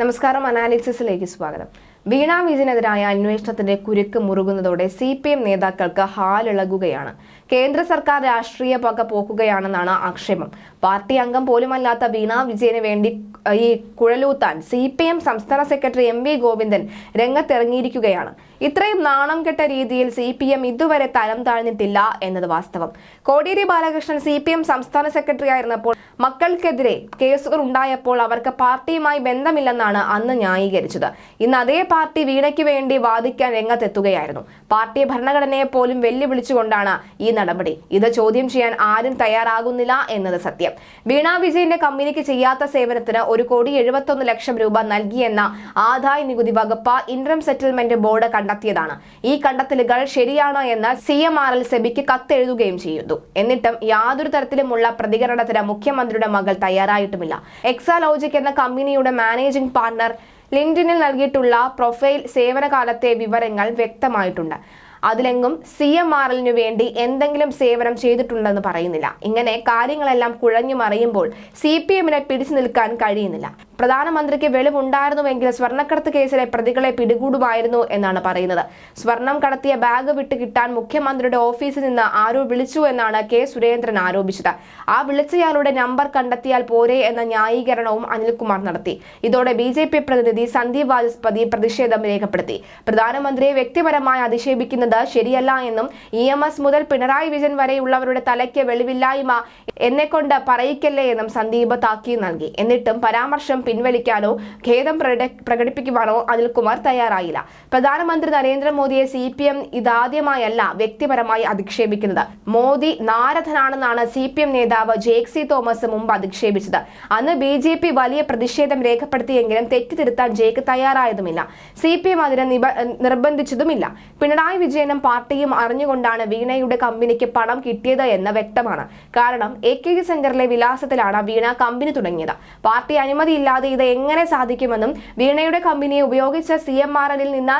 നമസ്കാരം അനാലിസിസിലേക്ക് സ്വാഗതം. വീണ വിജയനെതിരായ അന്വേഷണത്തിന്റെ കുരുക്ക് മുറുകുന്നതോടെ സി പി എം നേതാക്കൾക്ക് ഹാലിളകുകയാണ്. കേന്ദ്ര സർക്കാർ രാഷ്ട്രീയ പക പോക്കുകയാണെന്നാണ് ആക്ഷേപം. പാർട്ടി അംഗം പോലുമല്ലാത്ത വീണ വിജയന് വേണ്ടി ഈ കുഴലൂത്താൻ സി പി എം സംസ്ഥാന സെക്രട്ടറി എം വി ഗോവിന്ദൻ രംഗത്തിറങ്ങിയിരിക്കുകയാണ്. ഇത്രയും നാണം കെട്ട രീതിയിൽ സി പി എം ഇതുവരെ തരം താഴ്ന്നിട്ടില്ല എന്നത് വാസ്തവം. Kodiyeri Balakrishnan C P M സംസ്ഥാന സെക്രട്ടറി ആയിരുന്നപ്പോൾ മക്കൾക്കെതിരെ കേസുകൾ ഉണ്ടായപ്പോൾ അവർക്ക് പാർട്ടിയുമായി ബന്ധമില്ലെന്നാണ് അന്ന് ന്യായീകരിച്ചത്. ഇന്ന് അതേ പാർട്ടി വീണയ്ക്ക് വേണ്ടി വാദിക്കാൻ രംഗത്തെത്തുകയായിരുന്നു. പാർട്ടി ഭരണഘടനയെ പോലും വെല്ലുവിളിച്ചുകൊണ്ടാണ് ഈ നടപടി. ഇത് ചോദ്യം ചെയ്യാൻ ആരും തയ്യാറാകുന്നില്ല എന്നത് സത്യം. വീണ വിജയന്റെ കമ്പനിക്ക് ചെയ്യാത്ത സേവനത്തിന് ഒരു കോടി എഴുപത്തൊന്ന് ലക്ഷം രൂപ നൽകിയെന്ന ആദായ നികുതി വകുപ്പ് ഇൻട്രം സെറ്റിൽമെന്റ് ബോർഡ് കണ്ടെത്തിയതാണ്. ഈ കണ്ടെത്തലുകൾ ശരിയാണോ എന്ന് സി എം ആർ എൽ സെബിക്ക് കത്തെഴുതുകയും ചെയ്യുന്നു എന്നിട്ടും യാതൊരു തരത്തിലുമുള്ള പ്രതികരണത്തിന് മുഖ്യമന്ത്രിയുടെ മകൾ തയ്യാറായിട്ടുമില്ല. എക്സാലോജിക് എന്ന കമ്പനിയുടെ മാനേജിംഗ് പാർട്ണർ ലിൻഡിനിൽ നൽകിയിട്ടുള്ള പ്രൊഫൈൽ സേവനകാലത്തെ വിവരങ്ങൾ വ്യക്തമായിട്ടുണ്ട്. അതിലെങ്ങും സി എം ആർ എല്ലിനു വേണ്ടി എന്തെങ്കിലും സേവനം ചെയ്തിട്ടുണ്ടെന്ന് പറയുന്നില്ല. ഇങ്ങനെ കാര്യങ്ങളെല്ലാം കുഴഞ്ഞു മറിയുമ്പോൾ സി പി എമ്മിനെ പിടിച്ചു നിൽക്കാൻ കഴിയുന്നില്ല. പ്രധാനമന്ത്രിക്ക് വെളിവുണ്ടായിരുന്നുവെങ്കിൽ സ്വർണക്കടത്ത് കേസിലെ പ്രതികളെ പിടികൂടുമായിരുന്നു എന്നാണ് പറയുന്നത്. സ്വർണം കടത്തിയ ബാഗ് വിട്ട് കിട്ടാൻ മുഖ്യമന്ത്രിയുടെ ഓഫീസിൽ നിന്ന് ആരോ വിളിച്ചു എന്നാണ് കെ. സുരേന്ദ്രൻ ആരോപിച്ചത്. ആ വിളിച്ചയാളുടെ നമ്പർ കണ്ടെത്തിയാൽ പോരെ എന്ന ന്യായീകരണവും അനിൽകുമാർ നടത്തി. ഇതോടെ ബി ജെ പി പ്രതിനിധി സന്ദീപ് വാജസ്പതി പ്രതിഷേധം രേഖപ്പെടുത്തി. പ്രധാനമന്ത്രിയെ വ്യക്തിപരമായി അധിക്ഷേപിക്കുന്നത് ശരിയല്ല എന്നും ഇ മുതൽ പിണറായി വിജയൻ വരെയുള്ളവരുടെ തലയ്ക്ക് വെളിവില്ലായ്മ എന്നെക്കൊണ്ട് പറയിക്കല്ലേ എന്നും സന്ദീപ് താക്കീത് നൽകി. എന്നിട്ടും പരാമർശം പിൻവലിക്കാനോ ഖേദം പ്രകടിപ്പിക്കുവാനോ അനിൽകുമാർ തയ്യാറായില്ല. പ്രധാനമന്ത്രി നരേന്ദ്രമോദിയെ സി പി എം ഇതാദ്യമായല്ല വ്യക്തിപരമായി അധിക്ഷേപിക്കുന്നത്. മോദി നാരഥനാണെന്നാണ് സി പി എം നേതാവ് ജേക്സി തോമസ് മുമ്പ് അധിക്ഷേപിച്ചത്. അന്ന് ബി ജെ പി വലിയ പ്രതിഷേധം രേഖപ്പെടുത്തിയെങ്കിലും തെറ്റിതിരുത്താൻ ജേക്ക് തയ്യാറായതുമില്ല. സി പി എം അതിനെ നിർബന്ധിച്ചതുമില്ല. പിണറായി വിജയനും പാർട്ടിയും അറിഞ്ഞുകൊണ്ടാണ് വീണയുടെ കമ്പനിക്ക് പണം കിട്ടിയത് എന്ന് വ്യക്തമാണ്. കാരണം എ കെ ജി സെന്ററിലെ വിലാസത്തിലാണ് വീണ കമ്പനി തുടങ്ങിയത്. പാർട്ടി അനുമതിയില്ലാതെ ഇത് എങ്ങനെ സാധിക്കുമെന്നും വീണയുടെ കമ്പനിയെ ഉപയോഗിച്ച സി എം ആർ എല്ലിൽ നിന്ന്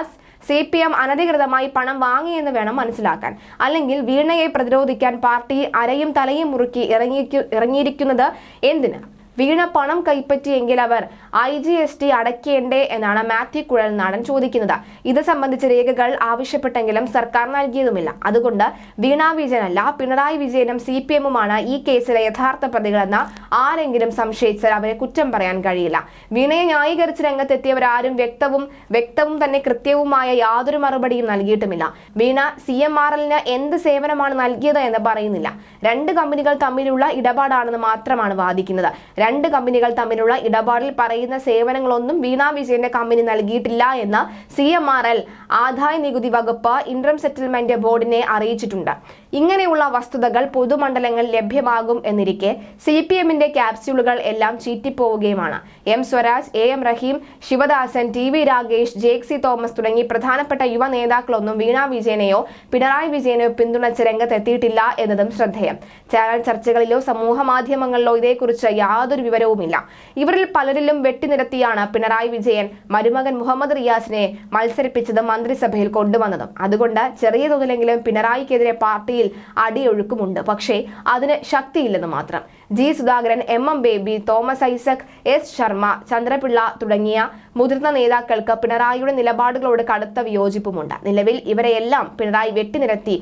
സി പി എം അനധികൃതമായി പണം വാങ്ങിയെന്ന് വേണം മനസ്സിലാക്കാൻ. അല്ലെങ്കിൽ വീണയെ പ്രതിരോധിക്കാൻ പാർട്ടി അരയും തലയും മുറുക്കി ഇറങ്ങി ഇറങ്ങിയിരിക്കുന്നത് എന്തിന്? വീണ പണം കൈപ്പറ്റിയെങ്കിൽ അവർ ഐ ജി എസ് ടി അടയ്ക്കേണ്ടേ എന്നാണ് മാത്യു കുഴൽനാടൻ ചോദിക്കുന്നത്. ഇത് സംബന്ധിച്ച രേഖകൾ ആവശ്യപ്പെട്ടെങ്കിലും സർക്കാർ നൽകിയതുമില്ല. അതുകൊണ്ട് വീണ വിജയനല്ല പിണറായി വിജയനും സി പി എമ്മുമാണ് ഈ കേസിലെ യഥാർത്ഥ പ്രതികളെന്ന് ആരെങ്കിലും സംശയിച്ചാൽ അവരെ കുറ്റം പറയാൻ കഴിയില്ല. വീണയെ ന്യായീകരിച്ച് രംഗത്തെത്തിയവരാരും വ്യക്തവും വ്യക്തവും തന്നെ കൃത്യവുമായ യാതൊരു മറുപടിയും നൽകിയിട്ടുമില്ല. വീണ സി എം ആർ എല്ലിന് എന്ത് സേവനമാണ് നൽകിയത് എന്ന് പറയുന്നില്ല. രണ്ട് കമ്പനികൾ തമ്മിലുള്ള ഇടപാടാണെന്ന് മാത്രമാണ് വാദിക്കുന്നത്. രണ്ട് കമ്പനികൾ തമ്മിലുള്ള ഇടപാടിൽ പറയുന്ന സേവനങ്ങളൊന്നും വീണ വിജയന്റെ കമ്പനി നൽകിയിട്ടില്ല എന്ന് സി എം ആർ എൽ ആദായ നികുതി വകുപ്പ് ഇൻട്രം സെറ്റിൽമെന്റ് ബോർഡിനെ അറിയിച്ചിട്ടുണ്ട്. ഇങ്ങനെയുള്ള വസ്തുതകൾ പൊതുമണ്ഡലങ്ങളിൽ ലഭ്യമാകും എന്നിരിക്കെ സി പി എമ്മിന്റെ ക്യാപ്സ്യൂളുകൾ എല്ലാം ചീറ്റിപ്പോവുകയുമാണ്. M Swaraj A M Rahim Sivadasan T V Ragesh Jaick C Thomas തുടങ്ങി പ്രധാനപ്പെട്ട യുവ നേതാക്കളൊന്നും വീണ വിജയനെയോ പിണറായി വിജയനെയോ പിന്തുണച്ച് രംഗത്തെത്തിയിട്ടില്ല എന്നതും ശ്രദ്ധേയം. ചാനൽ ചർച്ചകളിലോ സമൂഹ മാധ്യമങ്ങളിലോ ഇതേക്കുറിച്ച് യാതൊരു വിവരവുമില്ല. ഇവരിൽ പലരിലും വെട്ടിനിരത്തിയാണ് പിണറായി വിജയൻ മരുമകൻ മുഹമ്മദ് റിയാസിനെ മത്സരിപ്പിച്ചത് മന്ത്രിസഭയിൽ കൊണ്ടുവന്നതും. അതുകൊണ്ട് ചെറിയ തോതിലെങ്കിലും പിണറായിക്കെതിരെ പാർട്ടിയിൽ അടിയൊഴുക്കുമുണ്ട്. പക്ഷേ അതിന് ശക്തിയില്ലെന്ന് മാത്രം. G Sudhakaran M M Baby Thomas Isaac S Sharma Chandrapillai തുടങ്ങിയ മുതിർന്ന നേതാക്കൾക്ക് പിണറായിയുടെ നിലപാടുകളോട് കടുത്ത വിയോജിപ്പുമുണ്ട്. നിലവിൽ ഇവരെയെല്ലാം പിണറായി വെട്ടിനിരത്തി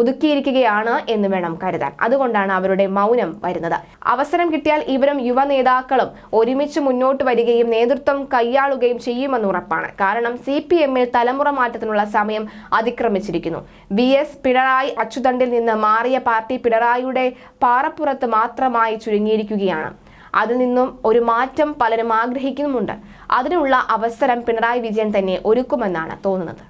ഒതുക്കിയിരിക്കുകയാണ് എന്ന് വേണം കരുതാൻ. അതുകൊണ്ടാണ് അവരുടെ മൗനം വരുന്നത്. അവസരം കിട്ടിയാൽ ഇവരും യുവ നേതാക്കളും ഒരുമിച്ച് മുന്നോട്ട് വരികയും നേതൃത്വം കൈയാളുകയും ചെയ്യുമെന്ന് ഉറപ്പാണ്. കാരണം സി പി എമ്മിൽ തലമുറ മാറ്റത്തിനുള്ള സമയം അതിക്രമിച്ചിരിക്കുന്നു. വി എസ് പിണറായി അച്ചുതണ്ടിൽ നിന്ന് മാറിയ പാർട്ടി പിണറായിയുടെ പാറപ്പുറത്ത് മാത്രമായി ചുരുങ്ങിയിരിക്കുകയാണ്. അതിൽ നിന്നും ഒരു മാറ്റം പലരും ആഗ്രഹിക്കുന്നുമുണ്ട്. അതിനുള്ള അവസരം പിണറായി വിജയൻ തന്നെ ഒരുക്കുമെന്നാണ് തോന്നുന്നത്.